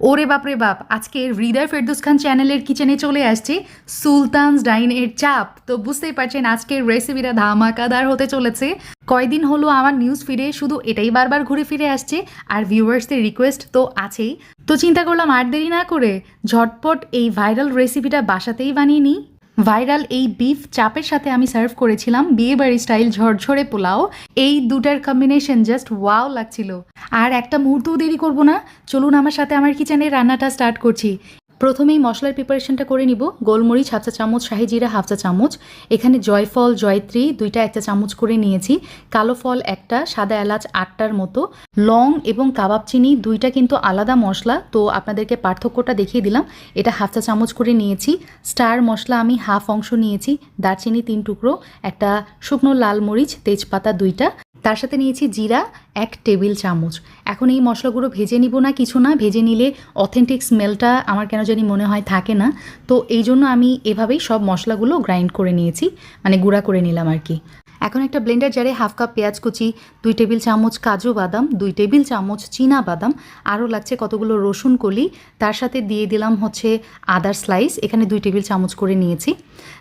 ওরে বাপরে বাপ, আজকে হৃদয় ফেরদুস খান চ্যানেলের কিচেনে চলে আসছে। সুলতানস ডাইনের চাপ, তো বুঝতেই পারছেন আজকের রেসিপিটা ধামাকাদার হতে চলেছে। কয়দিন হলো আমার নিউজ ফিরে শুধু এটাই বারবার ঘুরে ফিরে আসছে, আর ভিউয়ার্সদের রিকোয়েস্ট তো আছেই। তো চিন্তা করলাম আর দেরি না করে ঝটপট এই ভাইরাল রেসিপিটা বাসাতেই বানিয়ে নিই। ভাইরাল এই বিফ চাপের সাথে আমি সার্ভ করেছিলাম বিয়ে বিয়েবাড়ি স্টাইল ঝরঝরে পোলাও। এই দুটার কম্বিনেশন জাস্ট ওয়াও লাগছিল। আর একটা মুহূর্তও দেরি করব না। চলুন আমার সাথে আমার কিচেনে রান্নাটা স্টার্ট করছি। প্রথমেই মশলার প্রিপারেশনটা করে নিব। গোলমরিচ, হাফ চা চামচ, শাহি জিরা, হাফ চা চামচ। এখানে জয়ফল, জয়ত্রী দুইটা একটা চামচ করে নিয়েছি। কালো ফল একটা, সাদা এলাচ আটটার মতো। লং এবং কাবাব চিনি দুইটা কিন্তু আলাদা মশলা। তো আপনাদেরকে পার্থক্যটা দেখিয়ে দিলাম। এটা হাফ চা চামচ করে নিয়েছি। স্টার মশলা আমি হাফ অংশ নিয়েছি। দারচিনি তিন টুকরো, একটা শুকনো লাল মরিচ, তেজপাতা দুইটা। তার সাথে নিয়েছি জিরা, এক টেবিল চামচ। এখন এই মশলাগুলো ভেজে নিব না, কিছু না, ভেজে নিলে অথেন্টিক স্মেলটা আমার কেন জানি মনে হয় থাকে না। তো এই জন্য আমি এভাবেই সব মশলাগুলো গ্রাইন্ড করে নিয়েছি মানে গুঁড়া করে নিলাম আর কি। এখন একটা ব্লেন্ডার জারে হাফ কাপ পেঁয়াজ কুচি, দুই টেবিল চামচ কাজু বাদাম, দুই টেবিল চামচ চীনা বাদাম, আরও লাগছে কতগুলো রসুন কলি, তার সাথে দিয়ে দিলাম হচ্ছে আদার স্লাইস এখানে দুই টেবিল চামচ করে নিয়েছি।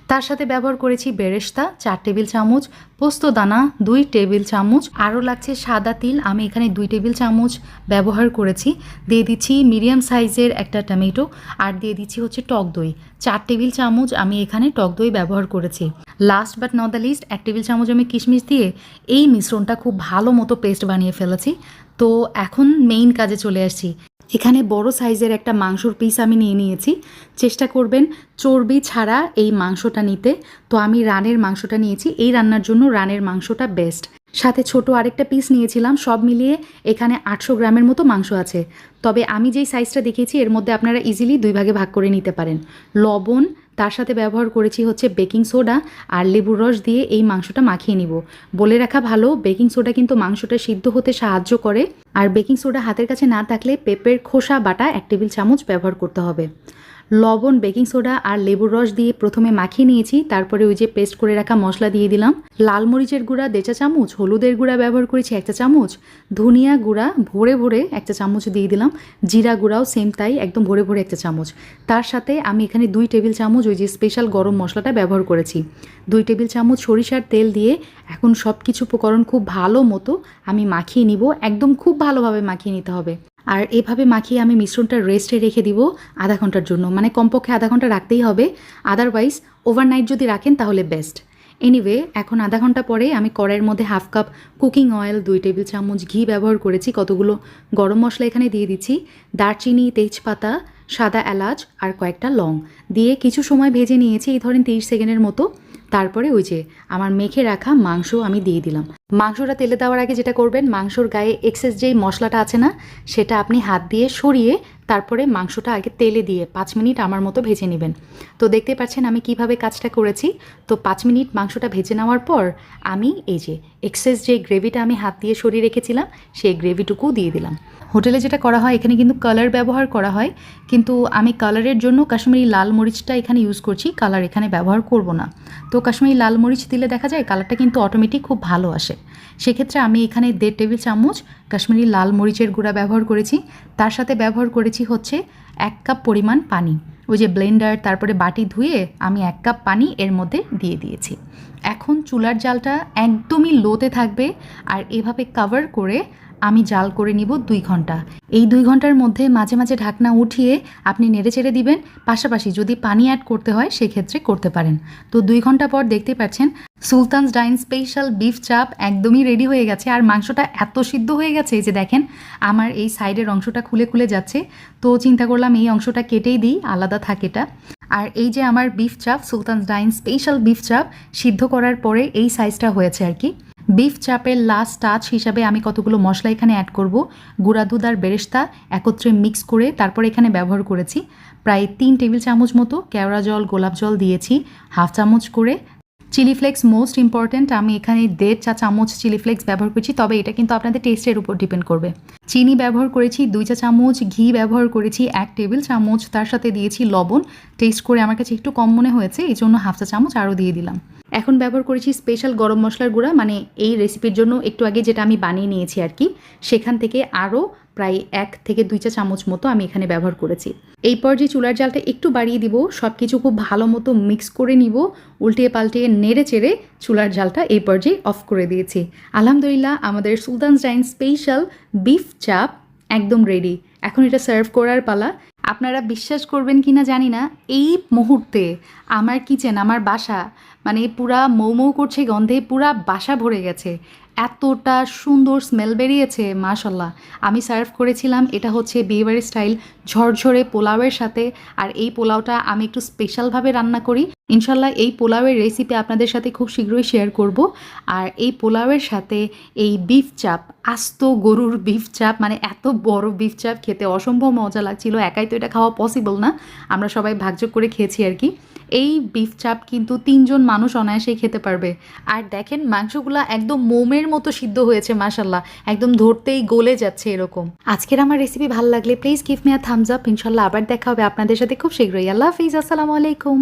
তার সাথে ব্যবহার করেছি বেরেস্তা, চার টেবিল চামচ, পোস্ত দানা, দুই টেবিল চামচ, আরও লাগছে সাদা তিল, আমি এখানে দুই টেবিল চামচ ব্যবহার করেছি। দিয়ে দিচ্ছি মিডিয়াম সাইজের একটা টমেটো, আর দিয়ে দিচ্ছি হচ্ছে টক দই। চার টেবিল চামচ আমি এখানে টক দই ব্যবহার করেছি। Last but not the least এক টেবিল চামচ আমি কিশমিশ দিয়ে এই মিশ্রণটা খুব ভালো মতো পেস্ট বানিয়ে ফেলেছি। তো এখন মেইন কাজে চলে আসছি। এখানে বড় সাইজের একটা মাংসর পিস আমি নিয়ে নিয়েছি। চেষ্টা করবেন চর্বি ছাড়া এই মাংসটা নিতে। তো আমি রানের মাংসটা নিয়েছি। এই রান্নার জন্য রানের মাংসটা বেস্ট সাথে ছোট আরেকটা পিস নিয়েছিলাম। সব মিলিয়ে এখানে আটশো গ্রামের মতো মাংস আছে। তবে আমি যেই সাইজটা দেখেছি এর মধ্যে আপনারা ইজিলি দুই ভাগে ভাগ করে নিতে পারেন। লবণ, তার সাথে ব্যবহার করেছি হচ্ছে বেকিং সোডা আর লেবুর রস দিয়ে এই মাংসটা মাখিয়ে নিব। বলে রাখা ভালো বেকিং সোডা কিন্তু মাংসটা সিদ্ধ হতে সাহায্য করে। আর বেকিং সোডা হাতের কাছে না থাকলে পেঁপের খোসা বাটা এক টেবিল চামচ ব্যবহার করতে হবে। লবণ, বেকিং সোডা আর লেবুর রস দিয়ে প্রথমে মাখিয়ে নিয়েছি, তারপরে ওই যে পেস্ট করে রাখা মশলা দিয়ে দিলাম। লাল মরিচের গুঁড়া দেঁচা চামচ, হলুদের গুঁড়া ব্যবহার করেছি একটা চামচ, ধনিয়া গুঁড়া ভরে ভরে একটা চামচ দিয়ে দিলাম, জিরা গুঁড়াও সেম তাই একদম ভরে ভরে একটা চামচ। তার সাথে আমি এখানে দুই টেবিল চামচ ওই যে স্পেশাল গরম মশলাটা ব্যবহার করেছি। দুই টেবিল চামচ সরিষার তেল দিয়ে এখন সব কিছু উপকরণ খুব ভালো মতো আমি মাখিয়ে নিব, একদম খুব ভালোভাবে মাখিয়ে নিতে হবে। আর এভাবে মাখিয়ে আমি মিশ্রণটা রেস্টে রেখে দিব আধা ঘণ্টার জন্য। মানে কমপক্ষে আধা ঘণ্টা রাখতেই হবে। আদারওয়াইজ ওভারনাইট যদি রাখেন তাহলে বেস্ট এনিওয়ে এখন আধা ঘণ্টা পরে আমি কড়াইয়ের মধ্যে হাফ কাপ কুকিং অয়েল দুই টেবিল চামচ ঘি ব্যবহার করেছি, কতগুলো গরম মশলা এখানে দিয়ে দিচ্ছি, দারচিনি, তেজপাতা, সাদা এলাচ আর কয়েকটা লং। দিয়ে কিছু সময় ভেজে নিয়েছি, এই ধরেন তিরিশ সেকেন্ডের মতো। তারপরে ওই যে আমার মেখে রাখা মাংস আমি দিয়ে দিলাম। মাংসটা তেলে দেওয়ার আগে যেটা করবেন, মাংসর গায়ে এক্সেস যেই মশলাটা আছে না, সেটা আপনি হাত দিয়ে সরিয়ে তারপরে মাংসটা আগে তেলে দিয়ে পাঁচ মিনিট আমার মতো ভেজে নেবেন। তো দেখতে পাচ্ছেন আমি কীভাবে কাজটা করেছি। তো পাঁচ মিনিট মাংসটা ভেজে নেওয়ার পর আমি এই যে এক্সেস যে গ্রেভিটা আমি হাত দিয়ে সরিয়ে রেখেছিলাম, সেই গ্রেভিটুকুও দিয়ে দিলাম। হোটেলে যেটা করা হয়, এখানে কিন্তু কালার ব্যবহার করা হয়। কিন্তু আমি কালারের জন্য কাশ্মীরি লাল মরিচটা এখানে ইউজ করছি কালার এখানে ব্যবহার করব না। তো কাশ্মীরি লাল মরিচ দিলে দেখা যায় কালারটা কিন্তু অটোমেটিক খুব ভালো আসে। সেক্ষেত্রে আমি এখানে দেড় টেবিল চামচ কাশ্মীরি লাল মরিচের গুঁড়া ব্যবহার করেছি। তার সাথে ব্যবহার করেছি হচ্ছে এক কাপ পরিমাণ পানি। ওই যে ব্লেন্ডার, তারপরে বাটি ধুয়ে আমি এক কাপ পানি এর মধ্যে দিয়ে দিয়েছি। এখন চুলার জালটা একদমই লোতে থাকবে আর এভাবে কাভার করে আমি জাল করে নিব দুই ঘণ্টা। এই দুই ঘণ্টার মধ্যে মাঝে মাঝে ঢাকনা উঠিয়ে আপনি নেড়ে চেড়ে দিবেন, পাশাপাশি যদি পানি অ্যাড করতে হয়, সেক্ষেত্রে করতে পারেন। তো দুই ঘণ্টা পর দেখতে পাচ্ছেন, সুলতানস ডাইন স্পেশাল বিফ চাপ একদমই রেডি হয়ে গেছে। আর মাংসটা এত সিদ্ধ হয়ে গেছে যে দেখেন, আমার এই সাইডের অংশটা খুলে খুলে যাচ্ছে। তো চিন্তা করলাম এই অংশটা কেটেই দিই, আলাদা থাকেটা আর এই যে আমার বিফ চাপ, সুলতানস ডাইন স্পেশাল বিফ চাপ, সিদ্ধ করার পরে এই সাইজটা হয়েছে আর কি। বিফ চাপের লাস্ট টাচ হিসাবে আমি কতগুলো মশলা এখানে অ্যাড করব? গুঁড়া দুধ আর বেরেস্তা একত্রে মিক্স করে তারপর এখানে ব্যবহার করেছি। প্রায় তিন টেবিল চামচ মতো কেওড়া জল, গোলাপ জল দিয়েছি। হাফ চামচ করে চিলি ফ্লেক্স মোস্ট ইম্পর্ট্যান্ট আমি এখানে দেড় চা চামচ চিলি ফ্লেক্স ব্যবহার করেছি, তবে এটা কিন্তু আপনাদের টেস্টের উপর ডিপেন্ড করবে। চিনি ব্যবহার করেছি, দুই চা চামচ ঘি ব্যবহার করেছি, এক টেবিল চামচ, তার সাথে দিয়েছি লবণ। টেস্ট করে আমার কাছে একটু কম মনে হয়েছে এই জন্য হাফ চা চামচ আরও দিয়ে দিলাম। এখন ব্যবহার করেছি স্পেশাল গরম মশলার গুঁড়া মানে এই রেসিপির জন্য একটু আগে যেটা আমি বানিয়ে নিয়েছি আর কি, সেখান থেকে আরও প্রায় এক থেকে দুই চা চামচ মতো আমি এখানে ব্যবহার করেছি। এই পর্যায়ে চুলার জালটা একটু বাড়িয়ে দিব সব কিছু খুব ভালো মতো মিক্স করে নিব, উল্টিয়ে পাল্টিয়ে নেড়ে চেড়ে চুলার জালটা এই পর্যায়ে অফ করে দিয়েছি। আলহামদুলিল্লাহ, আমাদের সুলতানস ডাইন স্পেশাল বিফ চাপ একদম রেডি এখন এটা সার্ভ করার পালা। আপনারা বিশ্বাস করবেন কি না জানি না, এই মুহূর্তে আমার কিচেন আমার বাসা মানে পুরা মৌ মৌ করছে গন্ধে, পুরা বাসা ভরে গেছে। এতটা সুন্দর স্মেল বেরিয়েছে মাশাল্লাহ আমি সার্ভ করেছিলাম, এটা হচ্ছে বিয়েবাড়ি স্টাইল ঝরঝরে পোলাওয়ের সাথে। আর এই পোলাওটা আমি একটু স্পেশালভাবে রান্না করি। ইনশাল্লাহ এই পোলাওয়ের রেসিপি আপনাদের সাথে খুব শীঘ্রই শেয়ার করব। আর এই পোলাওয়ের সাথে এই বিফ চাপ আস্ত গরুর বিফ চাপ মানে এত বড় বিফ চাপ খেতে অসম্ভব মজা লাগছিল, একাই তো এটা খাওয়া পসিবল না। আমরা সবাই ভাগযোগ করে খেয়েছি আর কি। এই বিফ চাপ কিন্তু তিনজন মানুষ অনায়াসেই খেতে পারবে। আর দেখেন মাংসগুলো একদম মোমের মতো সিদ্ধ হয়েছে মাসাল্লাহ একদম ধরতেই গলে যাচ্ছে এরকম। আজকের আমার রেসিপি ভালো লাগলে please give me a thumbs up ইনশাল্লাহ আবার দেখা হবে আপনাদের সাথে খুব শীঘ্রই। আল্লাহ হাফিজ। আসসালামু আলাইকুম।